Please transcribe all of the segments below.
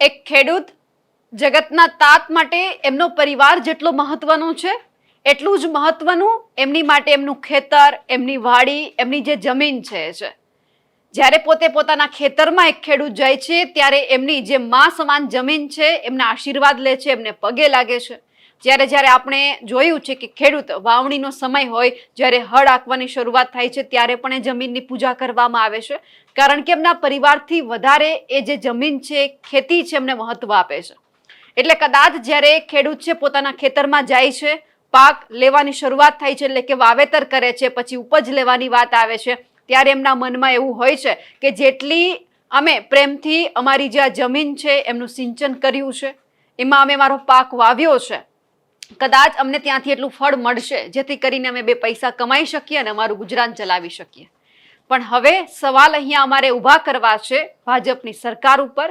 એક ખેડૂત જગતના તાત માટે એમનો પરિવાર જેટલો મહત્વનો છે, એટલું જ મહત્વનું એમની માટે એમનું ખેતર, એમની વાડી, એમની જે જમીન છે એ છે જ્યારે પોતે પોતાના ખેતરમાં એક ખેડૂત જાય છે, ત્યારે એમની જે મા સમાન જમીન છે, એમના આશીર્વાદ લે છે, એમને પગે લાગે છે. જ્યારે જ્યારે આપણે જોયું છે કે ખેડૂત વાવણીનો સમય હોય, જ્યારે હળ આંકવાની શરૂઆત થાય છે, ત્યારે પણ એ જમીનની પૂજા કરવામાં આવે છે. કારણ કે એમના પરિવારથી વધારે એ જે જમીન છે, ખેતી છે, એમને મહત્વ આપે છે. એટલે કદાચ જ્યારે ખેડૂત છે, પોતાના ખેતરમાં જાય છે, પાક લેવાની શરૂઆત થાય છે, એટલે કે વાવેતર કરે છે, પછી ઉપજ લેવાની વાત આવે છે, ત્યારે એમના મનમાં એવું હોય છે કે જેટલી અમે પ્રેમથી અમારી જે આ જમીન છે, એમનું સિંચન કર્યું છે, એમાં અમે મારો પાક વાવ્યો છે કદાચ અમને ત્યાંથી એટલું ફળ મળશે, જેથી કરીને અમે બે પૈસા કમાઈ શકીએ અને અમારું ગુજરાન ચલાવી શકીએ. પણ હવે સવાલ અહીંયા અમારે ઊભા કરવા છે ભાજપની સરકાર ઉપર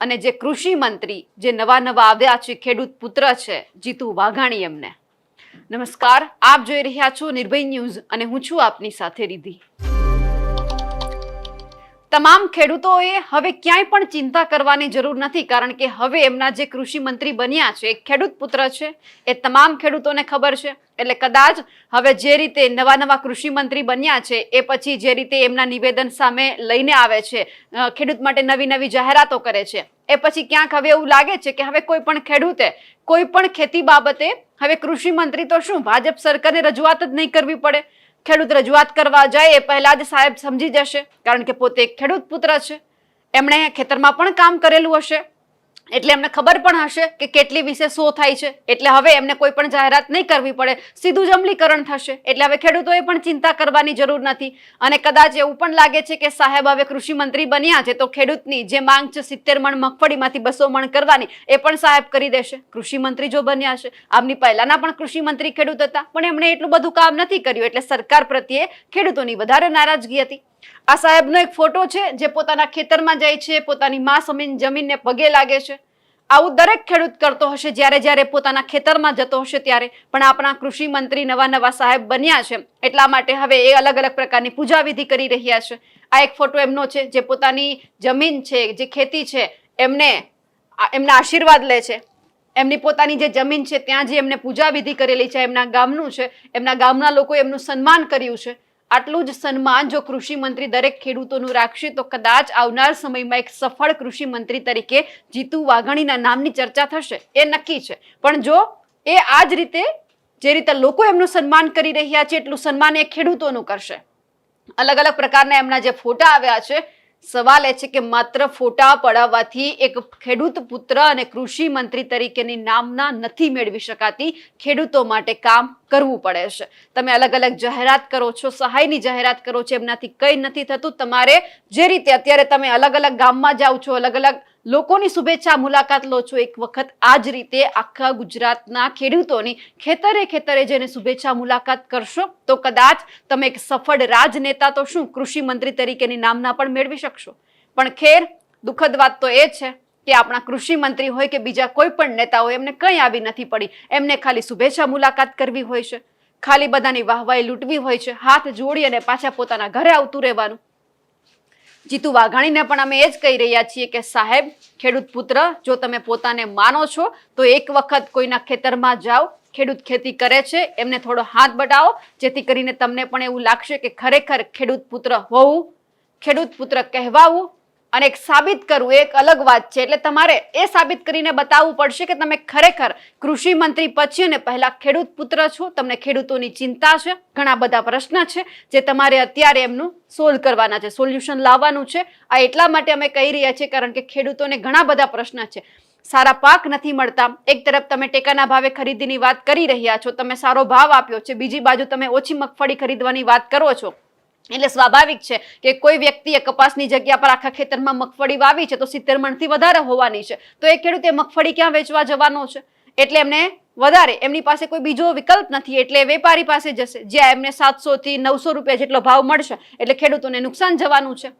અને જે કૃષિ મંત્રી જે નવા નવા આવ્યા છે, ખેડૂત પુત્ર છે, જીતુ વાઘાણી એમને. નમસ્કાર, આપ જોઈ રહ્યા છો નિર્ભય ન્યૂઝ અને હું છું આપની સાથે રીધી તમામ ખેડૂતોએ હવે ક્યાંય પણ ચિંતા કરવાની જરૂર નથી, કારણ કે હવે એમના જે કૃષિ મંત્રી બન્યા છે એ ખેડૂત પુત્ર છે, એ તમામ ખેડૂતોને ખબર છે. એટલે કદાચ હવે જે રીતે નવા નવા કૃષિ મંત્રી બન્યા છે, એ પછી જે રીતે એમના નિવેદન સામે લઈને આવે છે ખેડૂત માટે નવી નવી જાહેરાતો કરે છે, એ પછી ક્યાંક હવે એવું લાગે છે કે હવે કોઈ પણ ખેડૂતે, કોઈ પણ ખેતી બાબતે હવે કૃષિ મંત્રી તો શું, ભાજપ સરકારને રજૂઆત જ નહીં કરવી પડે? ખેડૂત રજૂઆત કરવા જાય એ પહેલા જ સાહેબ સમજી જશે, કારણ કે પોતે ખેડૂત પુત્ર છે. એમણે ખેતરમાં પણ કામ કરેલું હશે. એટલે એમને ખબર પણ હશે કે કેટલી વિશે શો થાય છે. એટલે હવે એમને કોઈ પણ જાહેરાત નહીં કરવી પડે. સીધું જ અમલીકરણ થશે. એટલે હવે ખેડૂતોએ પણ ચિંતા કરવાની જરૂર નથી. અને કદાચ એવું પણ લાગે છે કે સાહેબ હવે કૃષિ મંત્રી બન્યા છે તો ખેડૂતની જે માંગ છે સિત્તેર મણ મગફળીમાંથી બસો મણ કરવાની એ પણ સાહેબ કરી દેશે. કૃષિ મંત્રી જો બન્યા છે, આમની પહેલાના પણ કૃષિ મંત્રી ખેડૂત હતા, પણ એમણે એટલું બધું કામ નથી કર્યું. એટલે સરકાર પ્રત્યે ખેડૂતોની વધારે નારાજગી હતી. આ સાહેબનો એક ફોટો છે, જે પોતાના ખેતરમાં જાય છે, પોતાની મા જમીનને પગે લાગે છે. આવું દરેક ખેડૂત કરતો હશે, જ્યારે જ્યારે પોતાના ખેતરમાં જતો હશે ત્યારે. પણ આપણા કૃષિ મંત્રી નવા નવા સાહેબ બન્યા છે. એટલા માટે હવે એ અલગ અલગ પ્રકારની પૂજા વિધિ કરી રહ્યા છે. આ એક ફોટો એમનો છે, જે પોતાની જમીન છે, જે ખેતી છે, એમને એમના આશીર્વાદ લે છે. એમની પોતાની જે જમીન છે, ત્યાં જે એમને પૂજા વિધિ કરેલી છે એમના ગામનું છે. એમના ગામના લોકોએ એમનું સન્માન કર્યું છે. આટલું જ સન્માન જો કૃષિ મંત્રી દરેક ખેડૂતોનું રાખશે, તો કદાચ આવનાર સમયમાં એક સફળ કૃષિ મંત્રી તરીકે જીતુ વાઘાણીના નામની ચર્ચા થશે. એ નક્કી છે. પણ જો એ આ જ રીતે, જે રીતે લોકો એમનું સન્માન કરી રહ્યા છે, એટલું સન્માન એ ખેડૂતોનું કરશે. અલગ અલગ પ્રકારના એમના જે ફોટા આવ્યા છે સવાલ એ છે કે માત્ર ફોટા પડાવવાથી એક ખેડૂત પુત્ર અને કૃષિ મંત્રી તરીકેની નામના નથી મેળવી શકાતી. ખેડૂતો માટે કામ કરવું પડે છે. તમે અલગ અલગ જાહેરાત કરો છો, સહાયની જાહેરાત કરો છો, એમનાથી કંઈ નથી થતું. તમારે જે રીતે અત્યારે તમે અલગ અલગ ગામમાં જાઓ છો, અલગ અલગ લોકોની શુભેચ્છા મુલાકાત લો છો એક વખત આ જ રીતે આખા ગુજરાતના ખેડૂતોની ખેતરે ખેતરે જઈને શુભેચ્છા મુલાકાત કરશો, તો કદાચ તમે એક સફળ રાજનેતા તો શું કૃષિ મંત્રી તરીકેની નામના પણ મેળવી શકશો. પણ ખેર, દુઃખદ વાત તો એ છે કે આપણા કૃષિ મંત્રી હોય કે બીજા કોઈ પણ નેતા હોય, એમને કંઈ આવી નથી પડી. એમને ખાલી શુભેચ્છા મુલાકાત કરવી હોય છે. ખાલી બધાની વાહવાઈ લૂંટવી હોય છે. હાથ જોડી અને પાછા પોતાના ઘરે આવતું રહેવાનું. જીતુ વાઘાણીને પણ અમે એ જ કહી રહ્યા છીએ કે સાહેબ, ખેડૂત પુત્ર, જો તમે પોતાને માનો છો, તો એક વખત કોઈના ખેતરમાં જાઓ, ખેડૂત ખેતી કરે છે, એમને થોડો હાથ બટાવો જેથી કરીને તમને પણ એવું લાગશે કે ખરેખર ખેડૂત પુત્ર હોવું, ખેડૂત પુત્ર કહેવાવું અને એક સાબિત કરવું એક અલગ વાત છે. એટલે તમારે એ સાબિત કરીને બતાવવું પડશે કે તમે ખરેખર કૃષિ મંત્રી પછી અને પહેલા ખેડૂત પુત્ર છો. તમને ખેડૂતોની ચિંતા છે, ઘણા બધા પ્રશ્ન છે, જે તમારે અત્યારે એમનું સોલ્વ કરવાના છે, સોલ્યુશન લાવવાનું છે. આ એટલા માટે અમે કહી રહ્યા છીએ, કારણ કે ખેડૂતોને ઘણા બધા પ્રશ્ન છે. સારા પાક નથી મળતા. એક તરફ તમે ટેકાના ભાવે ખરીદીની વાત કરી રહ્યા છો, તમે સારો ભાવ આપ્યો છે. બીજી બાજુ તમે ઓછી મગફળી ખરીદવાની વાત કરો છો. એટલે સ્વાભાવિક છે કે કોઈ વ્યક્તિએ કપાસની જગ્યા પર આખા ખેતરમાં મગફળી વાવી છે તો સિત્તેર મણથી વધારે હોવાની છે. તો એ ખેડૂતે મગફળી ક્યાં વેચવા જવાનો છે? એટલે એમને વધારે, એમની પાસે કોઈ બીજો વિકલ્પ નથી, એટલે એ વેપારી પાસે જશે, જ્યાં એમને સાતસો થી નવસો રૂપિયા જેટલો ભાવ મળશે, એટલે ખેડૂતોને નુકસાન જવાનું છે.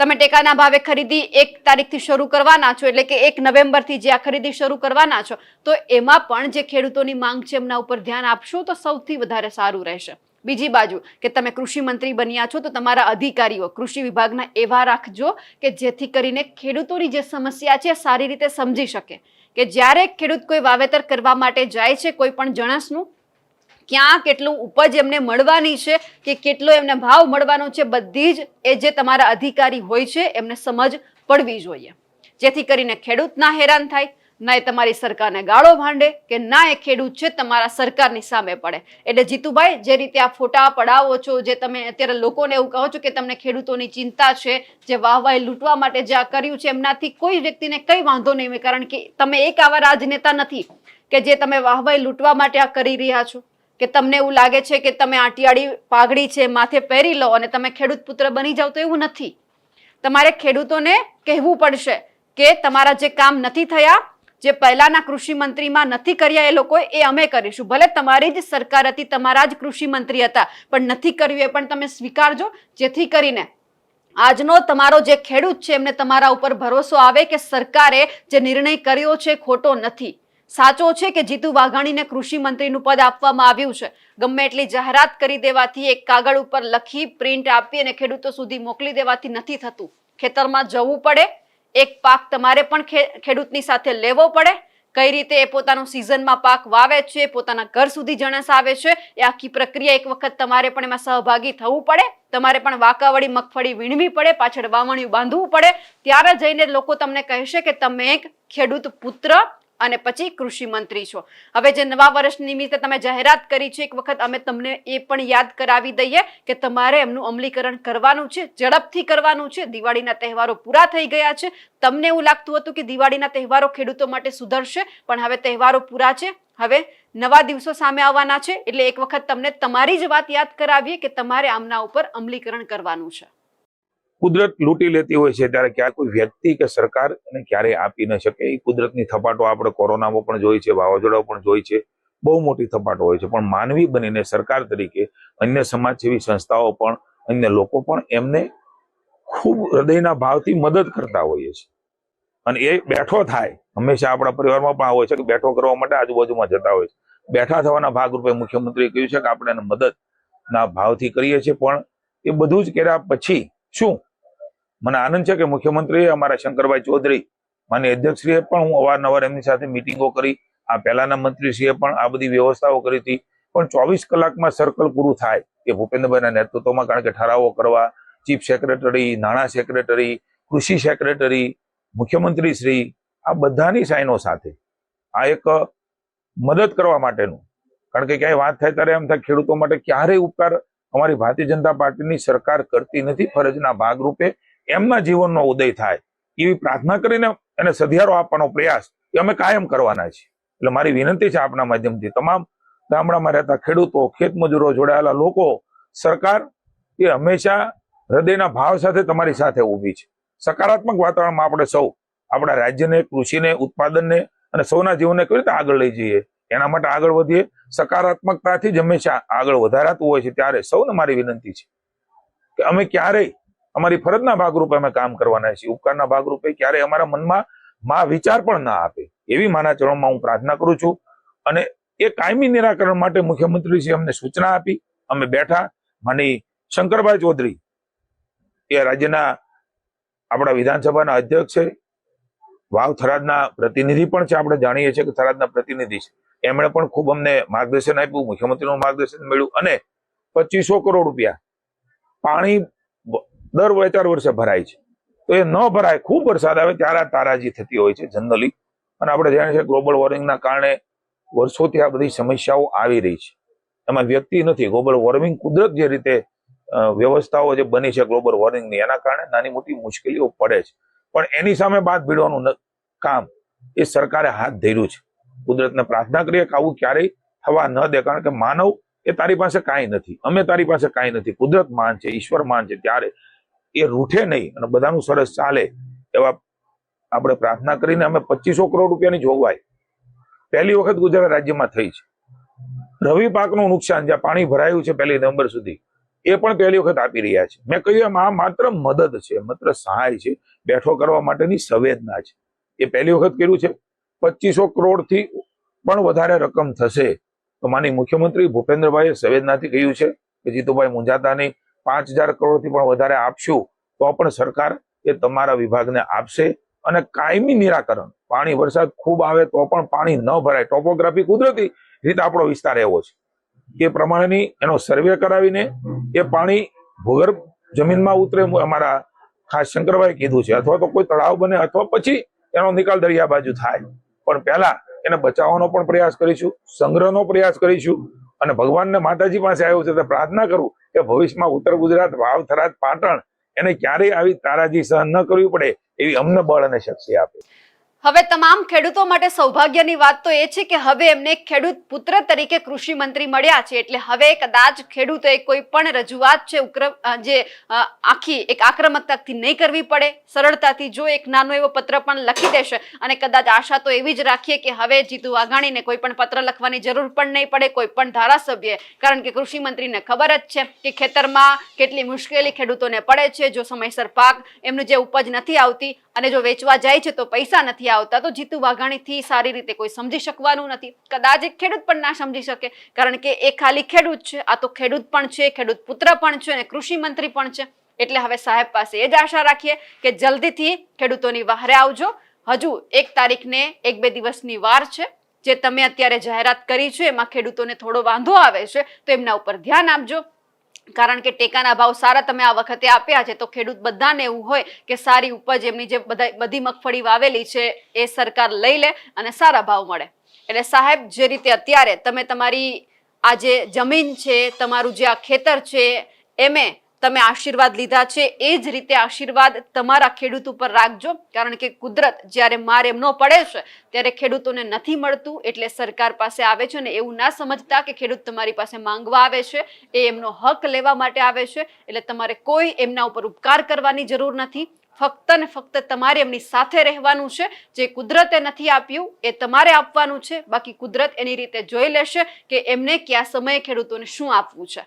તમે ટેકાના ભાવે ખરીદી એક તારીખથી શરૂ કરવાના છો, એટલે કે એક નવેમ્બરથી જે આ ખરીદી શરૂ કરવાના છો, તો એમાં પણ જે ખેડૂતોની માંગ છે એમના ઉપર ધ્યાન આપશો તો સૌથી વધારે સારું રહેશે. બીજી બાજુ, કે તમે કૃષિ મંત્રી બન્યા છો તો તમારા અધિકારીઓ, કૃષિ વિભાગના એવા રાખજો કે જેથી કરીને ખેડૂતોની જે સમસ્યા છે સારી રીતે સમજી શકે. કે જ્યારે ખેડૂત કોઈ વાવેતર કરવા માટે જાય છે કોઈ પણ જણસનું ક્યાં કેટલું ઉપજ એમને મળવાની છે, કે કેટલો એમને ભાવ મળવાનો છે, બધી જ એ જે તમારા અધિકારી હોય છે એમને સમજ પડવી જોઈએ. જેથી કરીને ખેડૂત ના હેરાન થાય ના એ તમારી સરકારને ગાળો ભાંડે કે ના એ ખેડૂત છે તમારા સરકારની સામે પડે. એટલે જીતુભાઈ, જે રીતે આ ફોટા પડાવો છો, જે તમે અત્યારે લોકોને એવું કહો છો કે તમને ખેડૂતોની ચિંતા છે, જે વાહવાહી લૂંટવા માટે જે આ કર્યું છે, એમનાથી કોઈ વ્યક્તિને કંઈ વાંધો નહીં કારણ કે તમે એક આવા રાજનેતા નથી કે જે તમે વાહવાહી લૂંટવા માટે આ કરી રહ્યા છો. કે તમને એવું લાગે છે કે તમે આંટિયાળી પાઘડી છે, માથે પહેરી લો અને તમે ખેડૂત પુત્ર બની જાઓ તો એવું નથી. તમારે ખેડૂતોને કહેવું પડશે કે તમારા જે કામ નથી થયા જે પહેલાના કૃષિ મંત્રીમાં નથી કર્યા એ લોકો એ અમે કરીશું. ભલે તમારી જ સરકાર હતી, તમારા જ કૃષિ હતા, પણ નથી કર્યું એ પણ તમે સ્વીકારજો. જેથી કરીને આજનો તમારો જે ખેડૂત છે, એમને તમારા ઉપર ભરોસો આવે કે સરકારે જે નિર્ણય કર્યો છે, ખોટો નથી. સાચો છે કે જીતુ વાઘાણીને કૃષિ મંત્રીનું પદ આપવામાં આવ્યું છે. ગમે એટલી જાહેરાત કરી દેવાથી, એક કાગળ ઉપર લખી, પ્રિન્ટ આપી અને ખેડૂતો સુધી મોકલી દેવાથી નથી થતું. ખેતરમાં જવું પડે એક પાક તમારે પણ ખેડૂતની સાથે લેવો પડે. કઈ રીતે એ પોતાનું સિઝનમાં પાક વાવે છે, પોતાના ઘર સુધી જણસ આવે છે, એ આખી પ્રક્રિયા એક વખત તમારે પણ એમાં સહભાગી થવું પડે. તમારે પણ વાકાવળી મગફળી વીણવી પડે, પાછળ વાવણિયું બાંધવું પડે. ત્યારે જઈને લોકો તમને કહેશે કે તમે એક ખેડૂત પુત્ર અને પછી કૃષિ મંત્રી છો. હવે જે નવા વર્ષ નિમિત્તે તમે જાહેરાત કરી છે, એક વખત અમે તમને એ પણ યાદ કરાવી દઈએ કે તમારે એમનું અમલીકરણ કરવાનું છે, ઝડપથી કરવાનું છે. દિવાળીના તહેવારો પૂરા થઈ ગયા છે. તમને એવું લાગતું હતું કે દિવાળીના તહેવારો ખેડૂતો માટે સુધરશે, પણ હવે તહેવારો પૂરા છે. હવે નવા દિવસો સામે આવવાના છે, એટલે એક વખત તમને તમારી જ વાત યાદ કરાવીએ કે તમારે આમના ઉપર અમલીકરણ કરવાનું છે. કુદરત લૂંટી લેતી હોય છે, ત્યારે ક્યારે કોઈ વ્યક્તિ કે સરકાર એને ક્યારેય આપી ન શકે. એ કુદરતની થપાટો આપણે કોરોનામાં પણ જોઈ છે વાવાઝોડા પણ જોઈ છે. બહુ મોટી થપાટો હોય છે. પણ માનવી બનીને સરકાર તરીકે અન્ય સમાજસેવી સંસ્થાઓ પણ, અન્ય લોકો પણ એમને ખૂબ હૃદયના ભાવથી મદદ કરતા હોઈએ છે. અને એ બેઠો થાય. હંમેશા આપણા પરિવારમાં પણ હોય છે કે બેઠો કરવા માટે આજુબાજુમાં જતા હોય છે. બેઠા થવાના ભાગરૂપે મુખ્યમંત્રીએ કહ્યું છે કે આપણે એને મદદના ભાવથી કરીએ છીએ, પણ એ બધું જ કર્યા પછી શું? મને આનંદ છે કે મુખ્યમંત્રીએ અમારા શંકરભાઈ ચૌધરી માન્ય અધ્યક્ષશ્રીએ પણ હું અવારનવાર એમની સાથે મિટિંગો કરી. આ પહેલાના મંત્રીશ્રીએ પણ આ બધી વ્યવસ્થાઓ કરી હતી. પણ ચોવીસ કલાકમાં સર્કલ પૂરું થાય એ ભૂપેન્દ્રભાઈના નેતૃત્વમાં, કારણ કે ઠરાવો કરવા ચીફ સેક્રેટરી નાણાં સેક્રેટરી કૃષિ સેક્રેટરી મુખ્યમંત્રી શ્રી આ બધાની સાઈનો સાથે. આ એક મદદ કરવા માટેનું. કારણ કે ક્યાંય વાત થાય ત્યારે એમ થાય ખેડૂતો માટે ક્યારેય ઉપકાર અમારી ભારતીય જનતા પાર્ટીની સરકાર કરતી નથી. ફરજના ભાગરૂપે એમના જીવનનો ઉદય થાય. એવી પ્રાર્થના કરીને એને સધિયારો આપવાનો પ્રયાસ એ અમે કાયમ કરવાના છીએ. એટલે મારી વિનંતી છે આપના માધ્યમથી તમામ ગામડામાં રહેતા ખેડૂતો ખેતમજૂરો જોડાયેલા લોકો, સરકાર એ હંમેશા હૃદયના ભાવ સાથે તમારી સાથે ઊભી છે. સકારાત્મક વાતાવરણમાં આપણે સૌ આપણા રાજ્યને, કૃષિને, ઉત્પાદનને અને સૌના જીવનને કેવી રીતે આગળ લઈ જઈએ, એના માટે આગળ વધીએ. સકારાત્મકતાથી જ હંમેશા આગળ વધારાતું હોય છે. ત્યારે સૌને મારી વિનંતી છે કે અમે ક્યારેય અમારી ફરજના ભાગરૂપે અમે કામ કરવાના છીએ. ઉપકારના ભાગરૂપે ક્યારે અમારા મનમાં માં વિચાર પણ ના આપે. એવી માના ચરણમાં હું પ્રાર્થના કરું છું. અને એ કાયમી નિરાકરણ માટે મુખ્યમંત્રીશ્રી અમને સૂચના આપી. અમે બેઠા. માની શંકરભાઈ ચૌધરી, એ રાજ્યના આપણા વિધાનસભાના અધ્યક્ષ છે. વાવ થરાદના પ્રતિનિધિ પણ છે. આપણે જાણીએ છીએ કે થરાદના પ્રતિનિધિ છે. એમણે પણ ખૂબ અમને માર્ગદર્શન આપ્યું. મુખ્યમંત્રીનું માર્ગદર્શન મળ્યું. અને પચીસો કરોડ રૂપિયા પાણી દર બે ચાર વર્ષે ભરાય છે. તો એ ન ભરાય, ખૂબ વરસાદ આવે ત્યારે આ તારાજી થતી હોય છે જનરલી. અને આપણે જાણીએ છીએ ગ્લોબલ વોર્મિંગના કારણે વર્ષોથી આ બધી સમસ્યાઓ આવી રહી છે. એમાં વ્યક્તિ નથી, ગ્લોબલ વોર્મિંગ કુદરત જે રીતે વ્યવસ્થાઓ જે બની છે ગ્લોબલ વોર્મિંગની, એના કારણે નાની મોટી મુશ્કેલીઓ પડે છે. પણ એની સામે બાદ ભીડવાનું કામ એ સરકારે હાથ ધર્યું છે. કુદરતને પ્રાર્થના કરીએ કે આવું ક્યારેય થવા ન દે, કારણ કે માનવ એ તારી પાસે કાંઈ નથી. અમે તારી પાસે કાંઈ નથી. કુદરત માન છે, ઈશ્વર માન છે, ત્યારે એ રૂઠે નહીં અને બધાનું સરસ ચાલે એવા આપણે પ્રાર્થના કરીને અમે પચીસો કરોડ રૂપિયાની જોગવાઈ. પહેલી વખત ગુજરાત રાજ્યમાં થઈ છે. રવિ પાકનું નુકસાન, જ્યાં પાણી ભરાયું છે પહેલી નવેમ્બર સુધી, એ પણ પહેલી વખત આપી રહ્યા છે. મેં કહ્યું એમ, આ માત્ર મદદ છે, માત્ર સહાય છે, બેઠો કરવા માટેની સંવેદના છે. એ પહેલી વખત કર્યું છે. પચીસો કરોડથી પણ વધારે રકમ થશે. તો માની મુખ્યમંત્રી ભૂપેન્દ્રભાઈએ સંવેદનાથી કહ્યું છે કે જીતુભાઈ મુંજાતા નહીં. પાંચ હજાર કરોડથી પણ વધારે આપશું, તો પણ સરકાર એ તમારા વિભાગને આપશે. અને કાયમી નિરાકરણ, પાણી વરસાદ ખૂબ આવે તો પણ પાણી ન ભરાય. ટોપોગ્રાફી કુદરતી રીતે આપણો વિસ્તાર એવો છે. એ પ્રમાણેની એનો સર્વે કરાવીને એ પાણી ભૂગર્ભ જમીનમાં ઉતરે અમારા ખાસ શંકરભાઈ કીધું છે. અથવા તો કોઈ તળાવ બને અથવા પછી એનો નિકાલ દરિયા બાજુ થાય. પણ પહેલા એને બચાવવાનો પણ પ્રયાસ કરીશું, સંગ્રહનો પ્રયાસ કરીશું અને ભગવાનને માતાજી પાસે આવ્યો છે તો પ્રાર્થના કરું કે ભવિષ્યમાં ઉત્તર ગુજરાત, વાવ, થરાદ, પાટણ, એને ક્યારેય આવી તારાજી સહન ન કરવી પડે એવી અમને બળ અને શક્તિ આપે. હવે તમામ ખેડૂતો માટે સૌભાગ્યની વાત તો એ છે કે હવે એમને ખેડૂત પુત્ર તરીકે કૃષિ મંત્રી મળ્યા છે. એટલે હવે કદાચ ખેડૂતોએ કોઈ પણ રજૂઆત છે જે આખી એક આક્રમકતાથી નહીં કરવી પડે. સરળતાથી જો એક નાનો એવો પત્ર પણ લખી દેશે અને કદાચ આશા તો એવી જ રાખીએ કે હવે જીતુ વાઘાણીને કોઈ પણ પત્ર લખવાની જરૂર પણ નહીં પડે, કોઈ પણ ધારાસભ્ય કારણ કે કૃષિ મંત્રીને ખબર જ છે કે ખેતરમાં કેટલી મુશ્કેલી ખેડૂતોને પડે છે. જો સમયસર પાક એમનું જે ઉપજ નથી આવતી અને જો વેચવા જાય છે તો પૈસા નથી આવતા, તો જીતુ વાઘાણીથી સારી રીતે કોઈ સમજી શકવાનું નથી. કદાચ એક ખેડૂત પણ ના સમજી શકે, કારણ કે એ ખાલી ખેડૂત છે, આ તો ખેડૂત પણ છે, ખેડૂત પુત્ર પણ છે અને કૃષિ મંત્રી પણ છે. એટલે હવે સાહેબ પાસે એ જ આશા રાખીએ કે જલ્દીથી ખેડૂતોની વહારે આવજો. હજુ એક તારીખને એક બે દિવસની વાર છે. જે તમે અત્યારે જાહેરાત કરી છે, એમાં ખેડૂતોને થોડો વાંધો આવે છે, તો એમના ઉપર ધ્યાન આપજો. કારણ કે ટેકાના ભાવ સારા તમે આ વખતે આપ્યા છે, તો ખેડૂત બધાને એવું હોય કે સારી ઉપજ એમની જે બધા બધી મગફળી વાવેલી છે, એ સરકાર લઈ લે અને સારા ભાવ મળે. એટલે સાહેબ, જે રીતે અત્યારે તમે તમારી આ જે જમીન છે, તમારું જે આ ખેતર છે, એમે તમે આશીર્વાદ લીધા છે, એ જ રીતે આશીર્વાદ તમારા ખેડૂત ઉપર રાખજો. કારણ કે કુદરત જ્યારે માર એમનો પડે છે, ત્યારે ખેડૂતોને નથી મળતું. એટલે સરકાર પાસે આવે છે ને એવું ના સમજતા કે ખેડૂત તમારી પાસે માંગવા આવે છે, એ એમનો હક લેવા માટે આવે છે. એટલે તમારે કોઈ એમના ઉપર ઉપકાર કરવાની જરૂર નથી. ફક્ત ને ફક્ત તમારે એમની સાથે રહેવાનું છે. જે કુદરતે નથી આપ્યું, એ તમારે આપવાનું છે. બાકી કુદરત એની રીતે જોઈ લેશે કે એમને કયા સમયે ખેડૂતોને શું આપવું છે.